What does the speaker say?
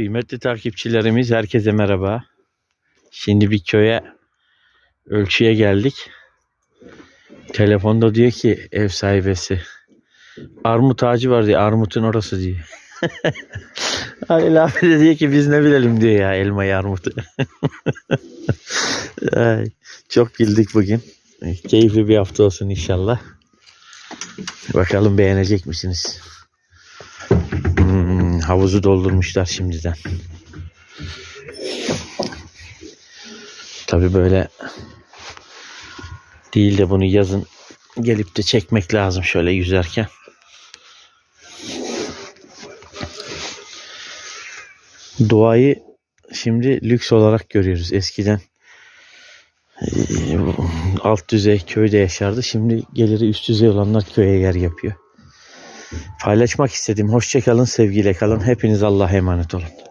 Kıymetli takipçilerimiz herkese merhaba. Şimdi bir köye ölçüye geldik. Telefonda diyor ki ev sahibesi. Armut ağacı var diyor. Armutun orası diyor. Halil abi de diyor ki biz ne bilelim diyor ya elmayı armutu. Çok güldük bugün. Keyifli bir hafta olsun inşallah. Bakalım beğenecek misiniz? Havuzu doldurmuşlar şimdiden. Tabi böyle değil de bunu yazın gelip de çekmek lazım şöyle yüzerken. Doğayı şimdi lüks olarak görüyoruz. Eskiden eee, alt düzey köyde yaşardı. Şimdi geliri üst düzey olanlar köye yer yapıyor. Paylaşmak istedim. Hoşçakalın, sevgiyle kalın. Hepiniz Allah'a emanet olun.